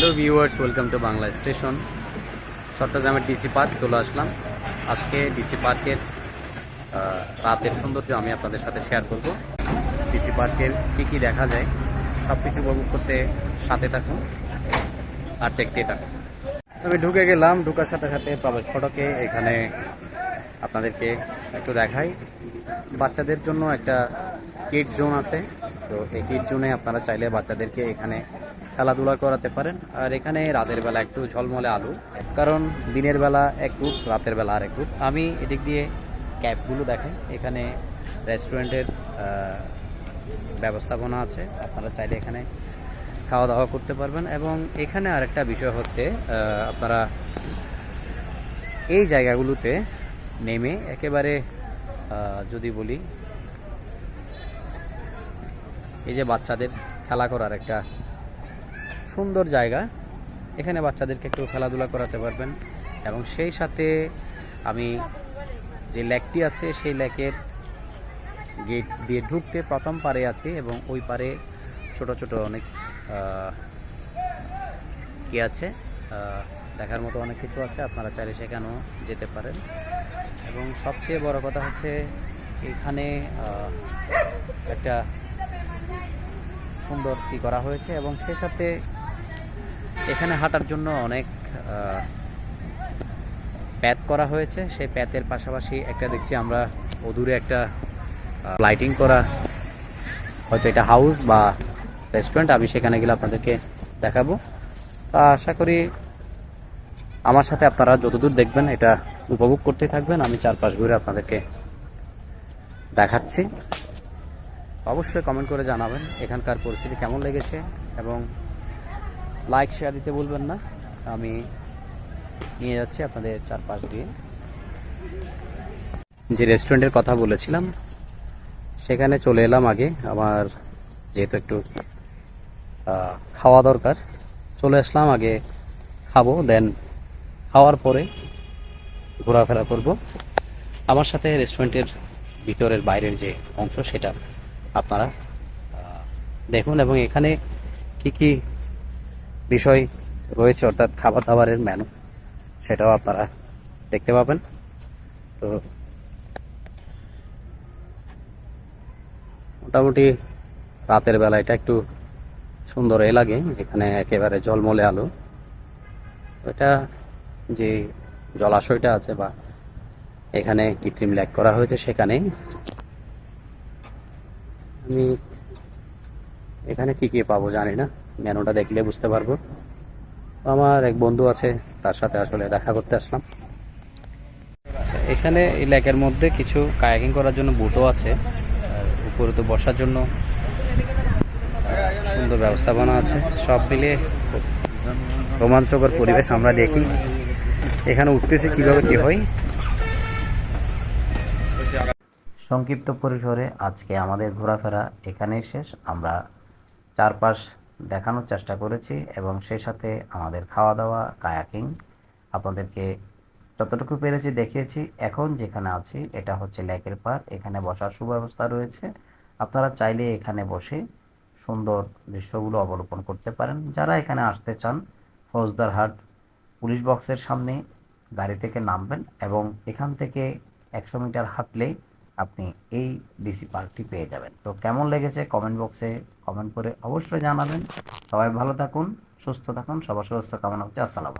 Hello viewers, welcome to Bangla station. চট্টগ্রামের DC park, চলে আসলাম। আজকে ডিসি পার্কের রাতের সৌন্দর্য আমি আপনাদের সাথে শেয়ার করব। ডিসি পার্কের কী কী দেখা যায় সব কিছু উপভোগ করতে সাথে থাকুন আর দেখতে থাকুন। আমি ঢুকে গেলাম, ঢুকার সাথে সাথে প্রবেশ ফটকে এখানে আপনাদেরকে একটু দেখাই। বাচ্চাদের জন্য একটা কিড জোন আছে। তো এই কিড জোনে আপনারা চাইলে বাচ্চাদেরকে এখানে খেলাধুলা করাতে পারেন। আর এখানে রাতের বেলা একটু ঝলমলে আলো। কারণ দিনের বেলা এক রুট রাতের বেলা আর এক রুট আমি এদিক দিয়ে ক্যাবগুলো দেখাই। এখানে রেস্টুরেন্টের ব্যবস্থাপনা আছে। আপনারা চাইলে এখানে খাওয়া দাওয়া করতে পারবেন। এবং এখানে আরেকটা বিষয় হচ্ছে আপনারা এই জায়গাগুলোতে নেমে একেবারে যদি বলি, এই যে বাচ্চাদের খেলা করার একটা সুন্দর জায়গা। এখানে বাচ্চাদেরকে একটু খেলাধুলা করাতে পারবেন। এবং সেই সাথে আমি যে লেকটি আছে, সেই লেকের গেট দিয়ে ঢুকতে প্রথম পারে আছি এবং ওই পারে ছোট ছোট অনেক কি আছে দেখার মতো অনেক কিছু আছে। আপনারা চাইলে সেখানেও যেতে পারেন। এবং সবচেয়ে বড় কথা হচ্ছে এখানে একটা সুন্দর কি করা হয়েছে। এবং সেই সাথে এখানে হাঁটার জন্য অনেক প্যাথ করা হয়েছে। সেই প্যাথের পাশাপাশি একটা দেখছি আমরা অদূরে একটা লাইটিং করা, হয়তো এটা হাউস বা রেস্টুরেন্ট আমি সেখানে গেলে আপনাদেরকে দেখাবো। তা আশা করি আমার সাথে আপনারা যতদূর দেখবেন এটা উপভোগ করতে থাকবেন। আমি চারপাশ ঘুরে আপনাদেরকে দেখাচ্ছি। অবশ্যই কমেন্ট করে জানাবেন এখানকার পরিস্থিতি কেমন লেগেছে এবং লাইক শেয়ার দিতে বলবেন না। আমি নিয়ে যাচ্ছি আপনাদের চারপাশ দিয়ে। যে রেস্টুরেন্টের কথা বলেছিলাম, সেখানে চলে এলাম আগে। আমার যেহেতু একটু খাওয়া দরকার, চলে আসলাম আগে খাব দেন খাওয়ার পরে ঘোরাফেরা করব। আমার সাথে রেস্টুরেন্টের ভিতরের বাইরের যে অংশ, সেটা আপনারা দেখুন। এবং এখানে কি কি বিষয় রয়েছে অর্থাৎ খাবার দাবারের মেনু সেটাও আপনারা দেখতে পাবেন। তো মোটামুটি রাতের বেলা এটা একটু সুন্দর এ লাগে, এখানে একেবারে জলমলে আলো। এটা যে জলাশয়টা আছে বা এখানে কৃত্রিম ল্যাক করা হয়েছে সেখানে আমি এখানে কি কি পাবো জানি না। মেনুটা দেখলে বুঝতে পারব। আমার এক বন্ধু আছে তার সাথে আসলে দেখা করতে আসলাম। আচ্ছা, এখানে এই লেকের মধ্যে কিছু কায়াকিং করার জন্য বুটও আছে। উপরে তো বসার জন্য সুন্দর ব্যবস্থাপনা আছে। সব মিলিয়ে রোমাঞ্চকর পরিবেশ আমরা দেখি। এখানে উঠতেছে কীভাবে কি হয়? সংক্ষিপ্ত পরিসরে আজকে আমাদের ঘোরাফেরা এখানেই শেষ। আমরা চারপাশ দেখানোর চেষ্টা করেছি এবং সেই সাথে আমাদের খাওয়া দাওয়া কায়াকিং আপনাদেরকে যতটুকু পেরেছি দেখিয়েছি। এখন যেখানে আছি, এটা হচ্ছে লেকের পার। এখানে বসার সুব্যবস্থা রয়েছে। আপনারা চাইলে এখানে বসে সুন্দর দৃশ্যগুলো অবলোকন করতে পারেন। যারা এখানে আসতে চান ফৌজদারহাট পুলিশ বক্সের সামনে গাড়ি থেকে নামবেন এবং এখান থেকে একশো মিটার হাঁটলেই আপনি এই ডিসি পার্কটি পেয়ে যাবেন। তো কেমন লেগেছে কমেন্ট বক্সে কমেন্ট করে অবশ্যই জানাবেন। সবাই ভালো থাকুন, সুস্থ থাকুন, সবার সুস্থ কামনা হচ্ছে আসসালামু